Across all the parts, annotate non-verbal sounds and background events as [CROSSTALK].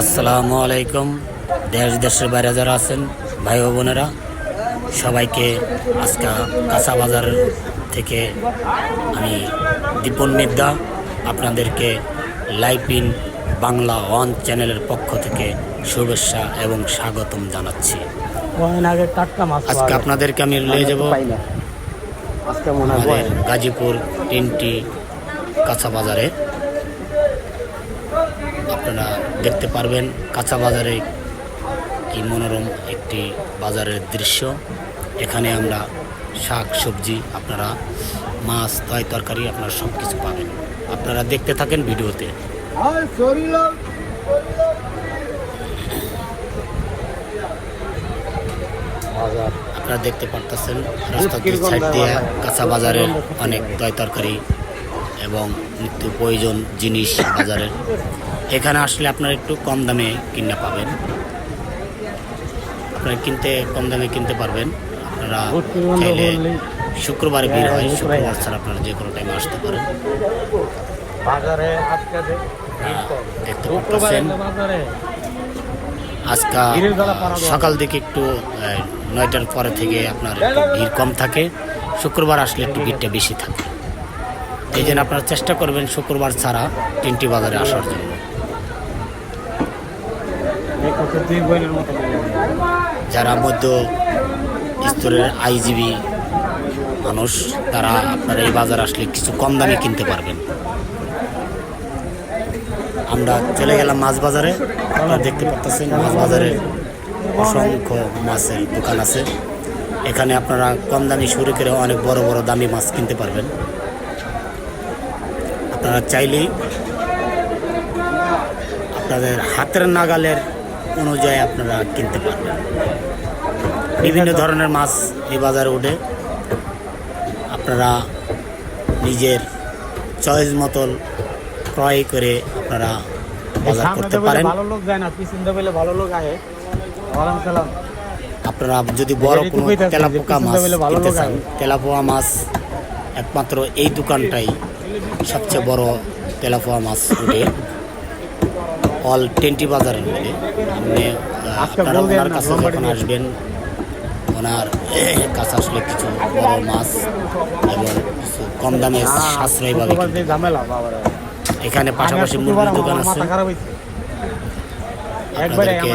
আসসালামু আলাইকুম। দেশ দেশের বাইরে যারা আছেন ভাই ও বোনেরা সবাইকে আজকে কাঁচা বাজার থেকে আমি দীপন মিদ্যা আপনাদেরকে লাইভ ইন বাংলা ওয়ান চ্যানেলের পক্ষ থেকে শুভেচ্ছা এবং স্বাগতম জানাচ্ছি। আজকে আপনাদেরকে আমি নিয়ে যাব গাজীপুর তিনটি কাঁচা বাজারে। আপনারা দেখতে পারবেন কাঁচা বাজারে কি মনোরম একটি বাজারের দৃশ্য। এখানে আমরা শাক সবজি আপনারা মাছ তয় তরকারি আপনারা সব কিছু পাবেন। আপনারা দেখতে থাকেন ভিডিওতে। আপনারা দেখতে পারতেছেন রাস্তার কীরকম সাইড দিয়ে কাঁচা বাজারের অনেক তয় তরকারি এবং নিত্য প্রয়োজন জিনিস বাজারের। এখানে আসলে আপনারা একটু কম দামে কিনে পাবেন। আপনারা কিনতে কম দামে কিনতে পারবেন। আপনারা চাইলে শুক্রবারে বের হয় হ্যাঁ, শুক্রবার। ছাড়া আপনারা যে কোনো টাইমে আসতে পারেন। বাজারে আজকে যে ভিড় কম। দেখতে পাচ্ছেন। আজকে। সকাল দিকে একটু নয়টার পরে থেকে আপনার একটু ভিড় কম থাকে। শুক্রবার আসলে একটু ভিড়টা বেশি থাকে। এই জন্য আপনারা চেষ্টা করবেন শুক্রবার ছাড়া তিনটি বাজারে আসার জন্য এই কত দুই বইনের মতো নিয়ে যাবে। যারা মধ্য স্তরের আইজিবি মানুষ, তারা আপনারা এই বাজার আসলে কিছু কম দামে কিনতে পারবেন। আমরা চলে গেলাম মাছ বাজারে। আপনারা দেখতে পাচ্ছেন মাছ বাজারে অসংখ্য মাছের দোকান আছে। এখানে আপনারা কম দামি শুরু করে অনেক বড় বড় দামি মাছ কিনতে পারবেন। আপনারা চাইলেই আপনাদের হাতের নাগালের অনুযায়ী আপনারা কিনতে পারবেন। বিভিন্ন ধরনের মাছ এই বাজারে ওঠে। আপনারা নিজের চয়েস মতন ক্রয় করে আপনারা বাজার করতে পারেন। ভালো লোক যায় না বলে ভালো লোক আহে। ওয়ালাইকুম সালাম। আপনারা যদি বড় কোনো তেলাপোকা মাছ কিনতে চান তেলাপোয়া মাছ একমাত্র এই দোকানটাই সবচেয়ে বড় তেলাপোয়া মাছ উঠে অল টেন্টি বাজারের মধ্যে। আপনি আপনারা ওনার কাছে যখন আসবেন ওনার [CLEARS THROAT] কাছে আসলে কিছু বড় মাছ এবং কিছু কম দামে সাশ্রয়ীভাবে শুক্রবার কিনতে যে ঝামেলা বাবারে। এখানে পাশাপাশি মুরগির দোকান আছে। আপনাদেরকে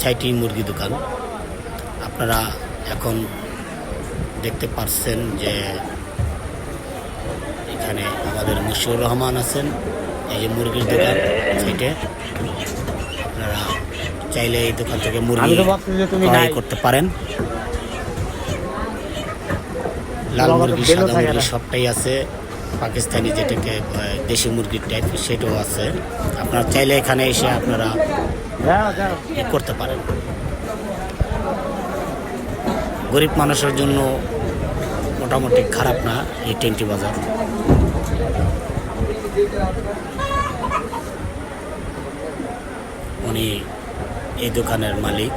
ছয়টি মুরগি দোকান। আপনারা এখন দেখতে পারছেন যে এখানে আমাদের মুশিউর রহমান আছেন। এই যে মুরগির দোকান সাইটে। আপনারা চাইলে এই দোকান থেকে মুরগি ক্রয় করতে পারেন। লাল মুরগি সাদা মুরগি সবটাই আছে। পাকিস্তানি যেটাকে দেশি মুরগির টাইপ সেটাও আছে। আপনারা চাইলে এখানে এসে আপনারা যাও। করতে পারেন। গরিব মানুষের জন্য মোটামুটি খারাপ না এই টেন্টি বাজার। উনি এই দোকানের মালিক।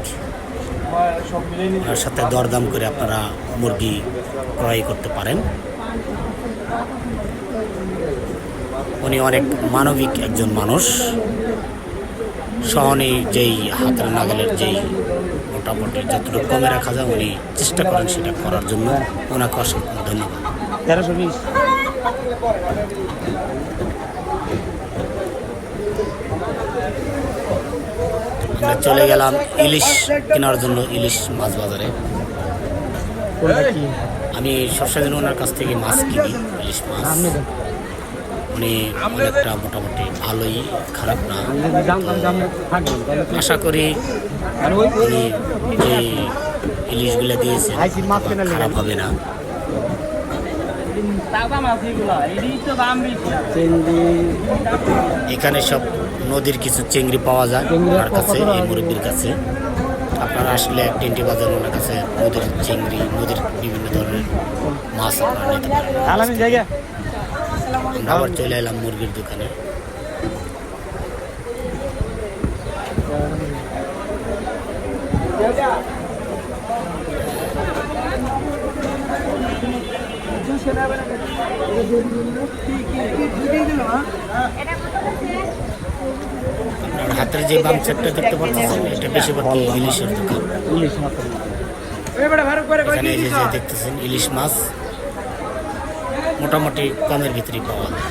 ওনার সাথে দরদাম করে আপনারা মুরগি ক্রয় করতে পারেন। উনি অনেক মানবিক একজন মানুষ। সহনে যেই হাতের নাগালের যেই মোটামুটি যতটুকু কমে রাখা যায় উনি চেষ্টা করেন সেটা করার জন্য। ওনাকে অসংখ্য ধন্যবাদ। তেরোশো বিশ। আমরা চলে গেলাম ইলিশ কেনার জন্য ইলিশ মাছ বাজারে। আমি সবসময় ওনার কাছ থেকে মাছ কিনি ইলিশ মাছ। উনি অনেকটা মোটামুটি ভালোই খারাপ না। আশা করি উনি যে ইলিশগুলো দিয়েছে। খারাপ হবে না। এখানে সব নদীর কিছু চিংড়ি পাওয়া যায় চিংড়ি ওনার কাছে কত করে? এই মুরব্বীর কাছে। আপনারা আসলে টেন্টি বাজার ওনার কাছে নদীর চিংড়ি নদীর বিভিন্ন ধরনের মাছ আপনারা নিতে পারেন। আলামী জায়গা আমরা আবার চলে এলাম মুরগির দোকানে। আপনার যে বাম সাইডটা দেখতে পাচ্ছেন এটা বেশিরভাগ ইলিশের দোকান। এখানে যে দেখতেছেন, ইলিশ মাছ মোটামুটি কমের ভিতরেই পাওয়া যায়।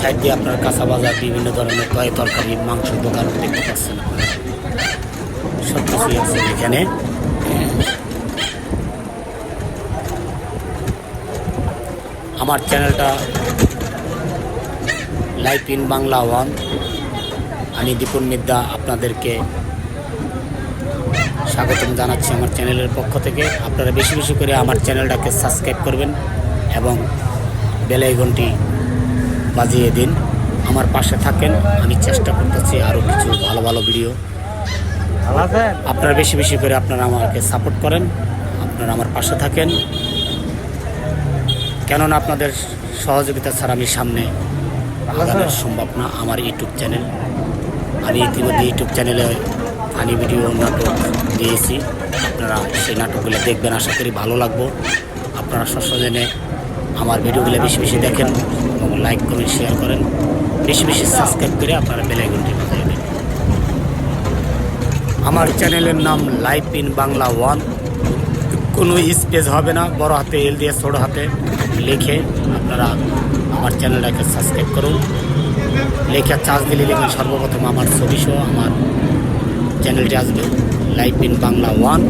সাইড দিয়ে আপনার কাঁচা বাজার, বিভিন্ন ধরনের তয় তরকারি মাংস দোকান দেখতে পাচ্ছেন সব কিছুই আছে এখানে। আমার চ্যানেলটা লাইফ ইন বাংলা ওয়ান আমি দীপন মিদ্যা আপনাদেরকে স্বাগতম জানাচ্ছি আমার চ্যানেলের পক্ষ থেকে। আপনারা বেশি বেশি করে আমার চ্যানেলটাকে সাবস্ক্রাইব করবেন এবং বেলাইগনটি বাজিয়ে দিন। আমার পাশে থাকেন আমি চেষ্টা করতেছি আরও কিছু ভালো ভালো ভিডিও। আপনারা বেশি বেশি করে আপনারা আমাকে সাপোর্ট করেন আপনারা আমার পাশে থাকেন। কেননা আপনাদের সহযোগিতা ছাড়া আমি সামনে আগানো সম্ভব না আমার ইউটিউব চ্যানেল। আমি ইতিমধ্যে ইউটিউব চ্যানেলে ফানি ভিডিও, নাটক দিয়েছি। আপনারা সেই নাটকগুলো দেখবেন, আশা করি ভালো লাগবো। আপনারা সসজনে আমার ভিডিওগুলো বেশি বেশি দেখেন এবং লাইক কমেন্ট শেয়ার করেন। বেশি বেশি সাবস্ক্রাইব করে আপনারা বেলাইকনটি বাজায় দেন। আমার চ্যানেলের নাম লাইফ ইন বাংলা ওয়ান। কোনো স্পেস হবে না, বড় হাতে, এল দিয়ে ছোটো হাতে। লিখে আপনারা আমার চ্যানেলটাকে সাবস্ক্রাইব করুন। লেখা চার্জ দিলে লিখবেন সর্বপ্রথম আমার ছবি সহ আমার চ্যানেলটি আসবে লাইফ ইন বাংলা ওয়ান